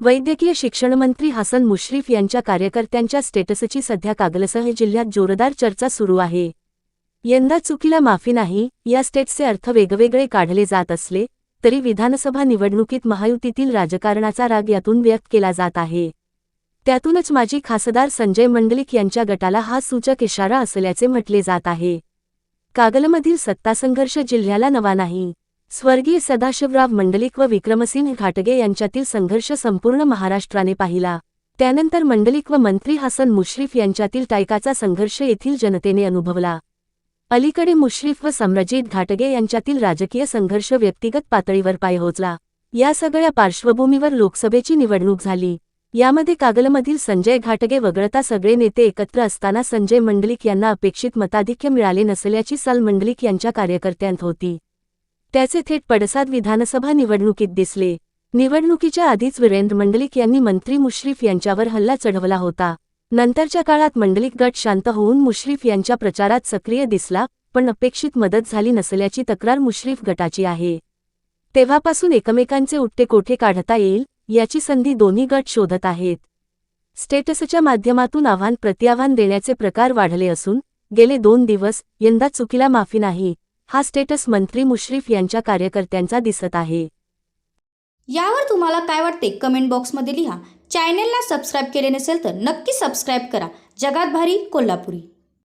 वैद्यकीय शिक्षण मंत्री हसन मुश्रीफ यांच्या कार्यकर्त्यांच्या स्टेटसची सध्या कागलसह जिल्ह्यात जोरदार चर्चा सुरू आहे. यंदा चुकीला माफी नाही या स्टेट्सचे अर्थ वेगवेगळे काढले जात असले तरी विधानसभा निवडणुकीत महायुतीतील राजकारणाचा राग यातून व्यक्त केला जात आहे. त्यातूनच माजी खासदार संजय मंडलिक यांच्या गटाला हा सूचक इशारा असल्याचे म्हटले जात आहे. कागलमधील सत्तासंघर्ष जिल्ह्याला नवा नाही. स्वर्गीय सदाशिवराव मंडलिक व विक्रमसिंह घाटगे यांच्यातील संघर्ष संपूर्ण महाराष्ट्राने पाहिला. त्यानंतर मंडलिक व मंत्री हसन मुश्रीफ यांच्यातील टायकाचा संघर्ष येथील जनतेने अनुभवला. अलीकडे मुश्रीफ व सम्रजित घाटगे यांच्यातील राजकीय संघर्ष व्यक्तिगत पातळीवर पायहोचला या सगळ्या पार्श्वभूमीवर लोकसभेची निवडणूक झाली. यामध्ये कागलमधील संजय घाटगे वगळता सगळे नेते एकत्र असताना संजय मंडलिक यांना अपेक्षित मताधिक्य मिळाले नसल्याची सल मंडलिक यांच्या कार्यकर्त्यांत होती. त्याचे थेट पडसाद विधानसभा निवडणुकीत दिसले. निवडणुकीच्या आधीच वीरेंद्र मंडलिक यांनी मंत्री मुश्रीफ यांच्यावर हल्ला चढवला होता. नंतरच्या काळात मंडलिक गट शांत होऊन मुश्रीफ यांच्या प्रचारात सक्रिय दिसला पण अपेक्षित मदत झाली नसल्याची तक्रार मुश्रीफ गटाची आहे. तेव्हापासून एकमेकांचे उट्टे कोठे काढता येईल याची संधी दोन्ही गट शोधत आहेत. स्टेटसच्या माध्यमातून आव्हान प्रत्याव्हान देण्याचे प्रकार वाढले असून गेले दोन दिवस यंदा चुकीला माफी नाही हा स्टेटस मंत्री मुश्रीफ यांच्या कार्यकर्त्यांचा दिसत आहे. यावर तुम्हाला काय वाटते कमेंट बॉक्समध्ये लिहा. चॅनेलला सबस्क्राईब केले नसेल तर नक्की सबस्क्राईब करा. जगात भारी कोल्हापुरी.